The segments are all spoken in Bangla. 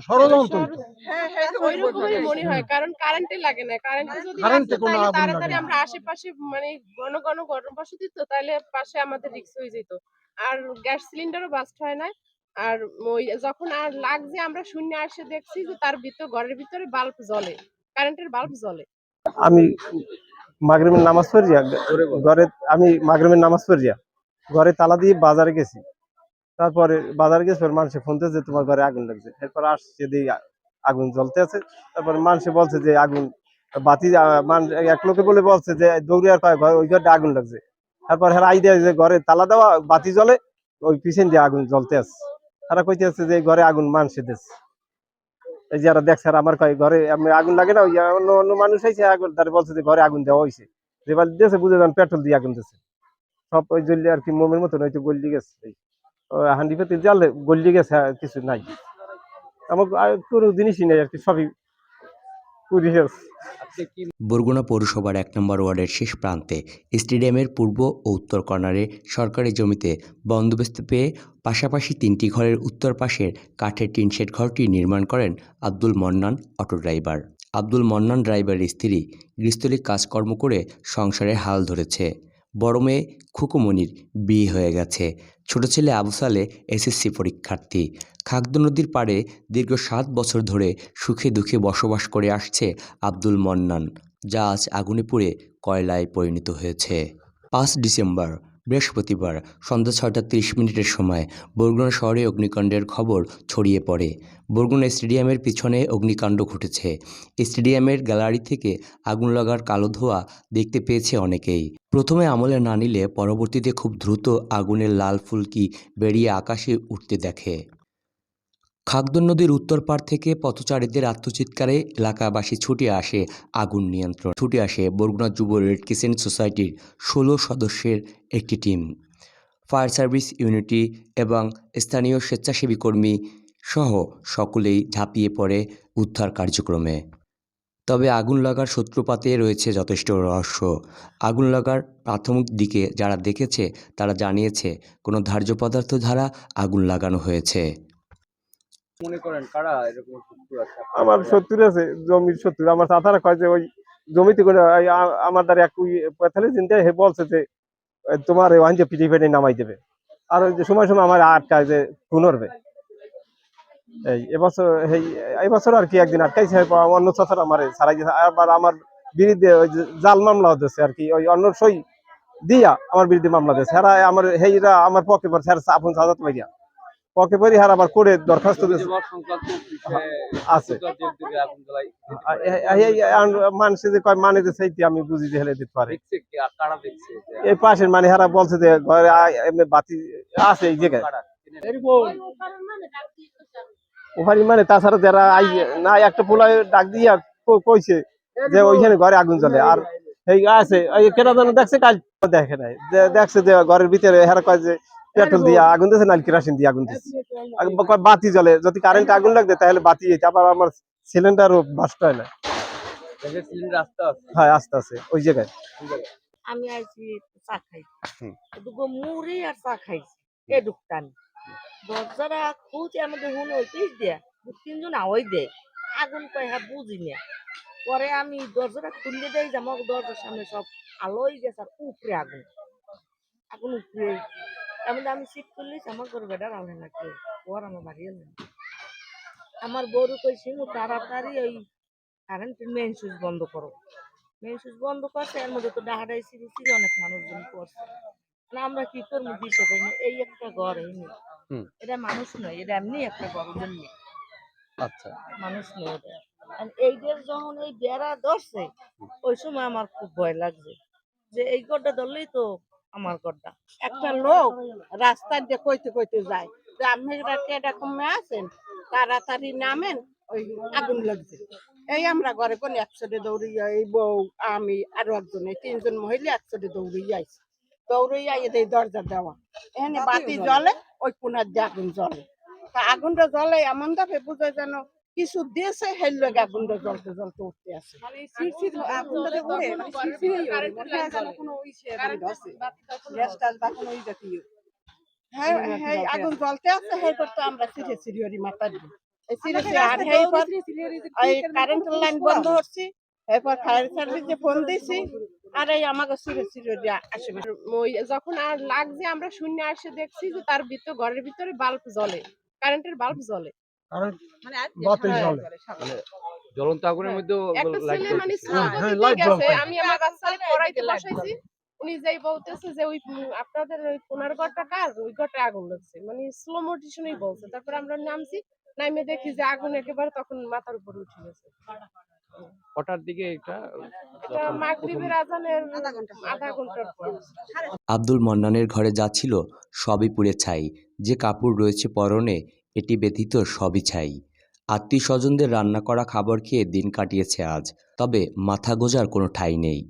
ষড়যন্ত্র। হ্যাঁ হ্যাঁ তো মনে হয় কারণ কারেন্টে লাগে না। কারেন্টে যদি কারেন্টে কোনো আগুন তাড়াতাড়ি আমরা আশেপাশে মানে ঘন ঘন গরম বসতি তো তাহলে পাশে আমাদের রিস্ক হয়ে যেত। আর গ্যাস সিলিন্ডারও বাস্ট হয় না। আর ওই যখন আর লাগছে আমরা শূন্য আসে দেখছি যে তার ভিতর ঘরের ভিতরে বাল্ব জ্বলে। কারেন্টের বাল্ব জ্বলে। আমি মাগরিবের নামাজ পড়িয়া ঘরে আমি মাগরিবের নামাজ পড়িয়া ঘরে তালা দিয়ে বাজারে গেছি। তারপরে বাজারে গেছে মানুষে ফোন যে তোমার ঘরে আগুন লাগছে। এরপর আসছে দিয়ে আগুন জ্বলতে আছে। তারপরে মানুষে বলছে যে, আগুন বাতি এক লোকে বলে বলছে যে দৌড়ে আর কয়, ঘর, ওই ঘরটা আগুন লাগছে। তারপর হ্যাঁ আইডিয়া যে, ঘরে তালা দেওয়া, বাতি জ্বলে, ওই পিছন দিয়ে আগুন জ্বলতে আছে। তারা কইতে আছে যে, ঘরে আগুন মানুষে দিচ্ছে এই যারা দেখছে, আর আমার কয়, ঘরে আমি আগুন লাগে না, ওই অন্য অন্য মানুষ আইছে, আগুন তারা বলছে যে, ঘরে আগুন দেওয়া হয়েছে যে বাল দিয়েছে বুঝে যান, পেট্রোল দিয়ে আগুন দিয়েছে সব ওই জ্বললে আর কি মোমের মতন হয়তো গল্লি গেছে। হান্ডি পেতে জ্বালে গল্লি গেছে কিছু নাই। আমার কোনো জিনিসই নেই, আর কি, সবই বরগুনা পৌরসভার এক নম্বর ওয়ার্ডের শেষ প্রান্তে স্টেডিয়ামের পূর্ব ও উত্তর কর্নারে সরকারি জমিতে বন্দোবস্ত পেয়ে পাশাপাশি তিনটি ঘরের উত্তর পাশের কাঠের টিনশেড ঘরটি নির্মাণ করেন আব্দুল মন্নান অটো ড্রাইভার। আব্দুল মন্নান ড্রাইভারের স্ত্রী গৃহস্থলী কাজকর্ম করে সংসারে হাল ধরেছে। বড় মেয়ে খুকুমনির বিয়ে হয়ে গেছে। ছোট ছেলে আবু সালে এসএসসি পরীক্ষার্থী। খাগদ নদীর পাড়ে দীর্ঘ সাত বছর ধরে সুখে দুঃখে বসবাস করে আসছে আব্দুল মন্নান, যা আজ আগুনে পুড়ে কয়লায় পরিণত হয়েছে। পাঁচ ডিসেম্বর, বৃহস্পতিবার সন্ধ্যা ছয়টা তিরিশ মিনিটের সময় বরগুনা শহরে অগ্নিকাণ্ডের খবর ছড়িয়ে পড়ে। বরগুনা স্টেডিয়ামের পিছনে অগ্নিকাণ্ড ঘটেছে। স্টেডিয়ামের গ্যালারি থেকে আগুন লাগার কালো ধোঁয়া দেখতে পেয়েছে অনেকেই। প্রথমে আমলে না নিলে পরবর্তীতে খুব দ্রুত আগুনের লাল ফুলকি বেরিয়ে আকাশে উঠতে দেখে। খাগদন নদীর উত্তর পাড় থেকে পথচারীদের আত্মচিৎকারে এলাকাবাসী ছুটে আসে আগুন নিয়ন্ত্রণ। ছুটে আসে বরগুনা যুব রেড ক্রিসেন্ট সোসাইটির ষোলো সদস্যের একটি টিম। ফায়ার সার্ভিস ইউনিটি এবং স্থানীয় স্বেচ্ছাসেবী কর্মী সহ সকলেই ঝাঁপিয়ে পড়ে উদ্ধার কার্যক্রমে। তবে আগুন লাগার সূত্রপাতে রয়েছে যথেষ্ট রহস্য। আগুন লাগার প্রাথমিক দিকে যারা দেখেছে তারা জানিয়েছে কোনো ধার্য পদার্থ দ্বারা আগুন লাগানো হয়েছে। মনে করেন কারা এরকম শত্রু আছে? আমার আছে জমির আমার কয় যে ওই জমিতে করে আমার দ্বারা এক হে বলছে যে তোমার ওয়ান যে পিটি ফেটে নামাই দেবে। আর ওই যে সময় সময় আমার আটকায় যে পুনর্বে এই এবছর এই এই বছর আর কি একদিন আটকাইছে অন্য চাচার আমার ছাড়াই দিয়েছে আবার আমার বিরুদ্ধে ওই জাল মামলা হতেছে আর কি ওই অন্য সই দিয়া আমার বিরুদ্ধে মামলা দিয়েছে। হ্যাঁ আমার হেইরা আমার পক্ষে পর স্যার আপন সাজাত পাইয়া পরি হার আবার করে দরখাস্ত দিয়েছে। আছে। মানুষে যে কয় মানে যে সেইটি আমি বুঝি যে হেলে দিতে পারি। এই পাশের মানে হারা বলছে যে ঘরে এমনি বাতি আছে এই জায়গায়। ওখানে মানে তাছাড়া যারা আই না একটা পোলায় ডাক দিয়ে কইছে যে ওইখানে ঘরে আগুন জ্বলে। আর এই আছে কেনা জানো দেখছে কাজ দেখে নাই। দেখছে যে ঘরের ভিতরে হেরা কয় যে পেট্রোল দিয়া আগুন দিয়েছে নাল কেরাসিন দিয়ে আগুন দিয়েছে বাতি জ্বলে যদি কারেন্ট আগুন লাগবে তাহলে বাতি। আবার আমার সিলিন্ডারও বাস্ট হয় না। হ্যাঁ আস্তে আছে ওই জায়গায়। আমি আইছি চা। দুগো মুড়ি আর চা খাইছি। এ দরজাটা খুঁজে আমাদের হুন হইতেই দেয়া তিনজন আওয়াই দেয়। আগুন পাই হ্যাঁ বুঝি না। পরে আমি দরজাটা খুললে দেই, যে আমার দরজার সামনে সব আলোই গেছে আর উপরে আগুন। আগুন উপরে। এমন আমি শীত করলিস আমার ঘর আলে না কেউ ওর আমার বাড়ি এলো। আমার বউরু কইছি "মু তাড়াতাড়ি ওই কারেন্টের মেইন সুইচ বন্ধ করো। মেন সুইচ বন্ধ করছে, এর মধ্যে তো ডাহাডাই সিঁড়ি অনেক মানুষজন করছে। না আমরা কি করব দিশে এই একটা ঘর এই। এটা মানুষ নয় এটা এমনি একটা ওদের নিয়ে। আচ্ছা। মানুষ নয় এটা। আর এইদের যখন এই বেড়া ধরছে ওই সময় আমার খুব ভয় লাগছে। যে এই ঘরটা ধরলেই তো আমার ঘরটা একটা লোক রাস্তা দিয়ে কইতে কইতে যায় যে আপনারা কেডা কমে আছেন তাড়াতাড়ি নামেন ওই আগুন লাগছে। এই আমরা ঘরে কোন একসাথে দৌড়িয়ে এই বউ আমি আরও একজন এই তিনজন মহিলা একসাথে দৌড়িয়ে আইছি। দৌড়িয়ে আইয়ে এই দরজা দেওয়া। এখানে বাতি জ্বলে। ওই কোনার দিয়ে আগুন জ্বলে। তা আগুনটা জ্বলে এমন ভাবে বুঝে যেন কিছু দিয়েছে হেল লোক আগুনটা জ্বলতে জ্বলতে উঠতে আছে। হ্যাঁ হ্যাঁ আগুন জ্বলতে আছে সেই করতে আমরা সিঁড়ে সিঁড়ি মাথা দিই। এই সিরিয়াসে আর এরপর এই কারেন্টের লাইন বন্ধ হচ্ছে। এরপর ফায়ার সার্ভিসে ফোন দিয়েছি আর এই আমাকে যখন আর লাগছে আমরা শূন্য আসে দেখছি যে তার ভিতর ঘরের ভিতরে বাল্ব জ্বলে কারেন্টের বাল্ব জ্বলে। মানে জ্বলন্ত আগুনের মধ্যে একটা লাইট ছেলে মানে হ্যাঁ, light গেছে জ্বলছে। আমি আমার বাচ্চাকে পড়াইতে বসাইছি উনি যেই বলতেছে যে ওই আপনাদের ওই কোনার ঘরটা কাজ ওই ঘরটা আগুন লাগছে। মানে স্লো মোটিশনই বলছে। তারপর আমরা নামছি নামে দেখি যে আগুন একেবারে তখন মাথার উপর উঠে গেছে। কটার দিকে এটা? এটা মাগরিবের আজানের আধা ঘণ্টার পর। আব্দুল মন্নানের ঘরে যা ছিল সবই পুড়ে ছাই। যে কাপড় রয়েছে পরনে এটি ব্যতীত সবই ছাই। আত্মীয় স্বজনদের রান্না করা খাবার খেয়ে দিন কাটিয়েছে আজ। তবে মাথা গোজার কোনো ঠাঁই নেই।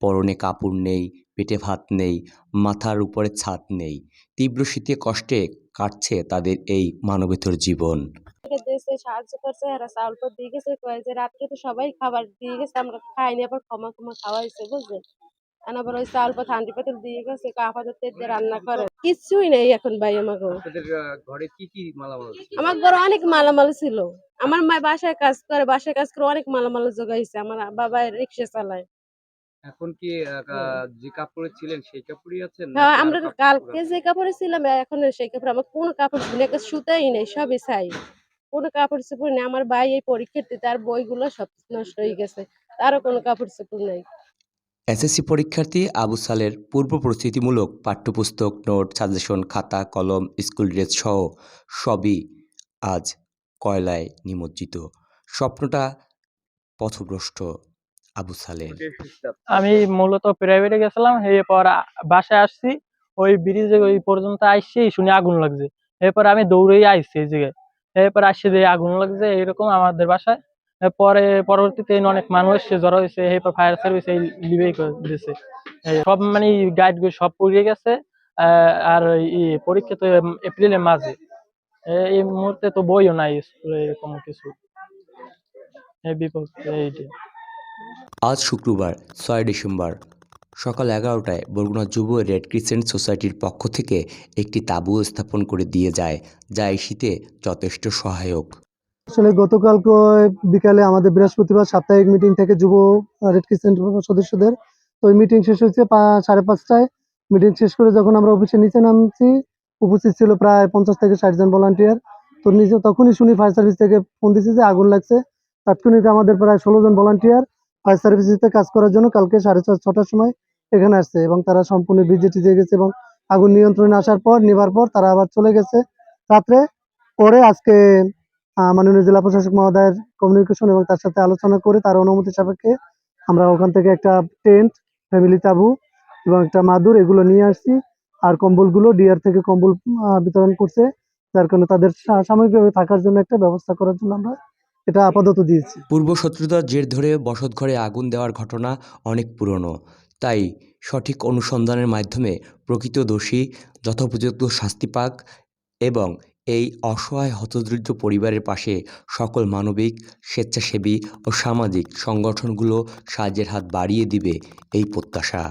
পরনে কাপড় নেই পেটে ভাত নেই মাথার উপরে ছাদ নেই। তীব্র শীতে কষ্টে কাটছে তাদের এই মানবেতর জীবন। দেশে সাহায্য করছে এরা চাউল তো দিয়ে গেছে কয়ে যে রাত্রে তো সবাই খাবার দিয়ে গেছে আমরা খাইনি আবার ক্ষমা ক্ষমা খাওয়াইছে বুঝলেন আর আবার ওই চাউল পাত হান্ডি পাতিল দিয়ে গেছে আপাতত রান্না করে। কিচ্ছুই নেই এখন ভাই আমাকে ঘরে কি কি মালামাল আমার ঘরে অনেক মালামাল ছিল। আমার মা বাসায় কাজ করে বাসায় কাজ করে অনেক মালামাল জোগাইছে আমার বাবা রিক্সা চালায়। এখন কি যে কাপড়ে ছিলেন সেই কাপড়ই আছেন হ্যাঁ আমরা কালকে? যে কাপড়ে ছিলাম এখন সেই কাপড় আমার কোনো কাপড় সুতাই নেই সবই চাই কোনো কাপড় চোপড় নেই। আমার ভাই এই পরীক্ষার্থী তার বইগুলো সব নষ্ট হয়ে গেছে। তারও কোনো কাপড় চোপড় নেই। এসএসসি পরীক্ষার্থী আবু সালের পূর্ব প্রস্তুতিমূলক পাঠ্যপুস্তক নোট সাজেশন খাতা কলম স্কুল ড্রেস সহ সবই আজ কয়লায় নিমজ্জিত। স্বপ্নটা পথভ্রষ্ট আবু সালের। আমি মূলত প্রাইভেটে গেছিলাম এরপর বাসায় আসছি। ওই ব্রিজে ওই পর্যন্ত আসছি শুনে আগুন লাগছে। এরপর আমি দৌড়েই আইছি এই জায়গায়। এরপর আসছে যে আগুন লাগছে, এরকম আমাদের বাসায়। পরে পরবর্তীতে অনেক মানুষ জড়ো হয়েছে এরপর ফায়ার সার্ভিস এই লিভেই দিয়েছে সব মানে গাইড সব পুড়িয়ে গেছে আর পরীক্ষা তো এপ্রিলের মাঝে। এই মুহূর্তে তো বইও নাই স্কুলে এরকম কিছু। আজ শুক্রবার, ছয় ডিসেম্বর। সকাল এগারোটায় বরগুনা যুব রেড ক্রিসেন্ট সোসাইটির পক্ষ থেকে একটি তাঁবু স্থাপন করে দিয়ে যায়, যা এই শীতে যথেষ্ট সহায়ক। আসলে গতকালকে বিকালে আমাদের বৃহস্পতিবার সাপ্তাহিক মিটিং থেকে যুব রেড ক্রিসেন্ট সদস্যদের, তো ওই মিটিং শেষ হয়েছে সাড়ে পাঁচটায়। মিটিং শেষ করে যখন আমরা অফিসে নিচে নামছি, উপস্থিত ছিল প্রায় পঞ্চাশ থেকে ষাট জন ভলান্টিয়ার। তো নিজে তখনই শুনি ফায়ার সার্ভিস থেকে ফোন দিচ্ছে যে আগুন লাগছে। তাৎক্ষণিক আমাদের প্রায় ষোলো জন ভলান্টিয়ার ফায়ার সার্ভিসে কাজ করার জন্য কালকে সাড়ে ছটার সময় এখানে আসছে এবং তারা সম্পূর্ণ ভিজে টিজে গেছে এবং আগুন নিয়ন্ত্রণে আসার পর, নেবার পর তারা আবার চলে গেছে। রাত্রে পরে আজকে মাননীয় জেলা প্রশাসক মহোদয়ের কমিউনিকেশন এবং তার সাথে আলোচনা করে তার অনুমতি সাপেক্ষে আমরা ওখান থেকে একটা টেন্ট ফ্যামিলি তাবু এবং একটা মাদুর এগুলো নিয়ে আসছি। আর কম্বলগুলো ডিআর থেকে কম্বল বিতরণ করছে। যার কারণে তাদের সাময়িকভাবে থাকার জন্য একটা ব্যবস্থা করার জন্য আমরা এটা আপাতত দিয়েছি। পূর্ব শত্রুতার জের ধরে বসতঘরে আগুন দেওয়ার ঘটনা অনেক পুরনো। তাই সঠিক অনুসন্ধানের মাধ্যমে প্রকৃত দোষী, যথোপযুক্ত শাস্তি পাক এবং এই অসহায় হতদরিদ্র পরিবারের পাশে সকল মানবিক, স্বেচ্ছাসেবী ও সামাজিক সংগঠনগুলো সাহায্যের হাত বাড়িয়ে দিবে এই প্রত্যাশা।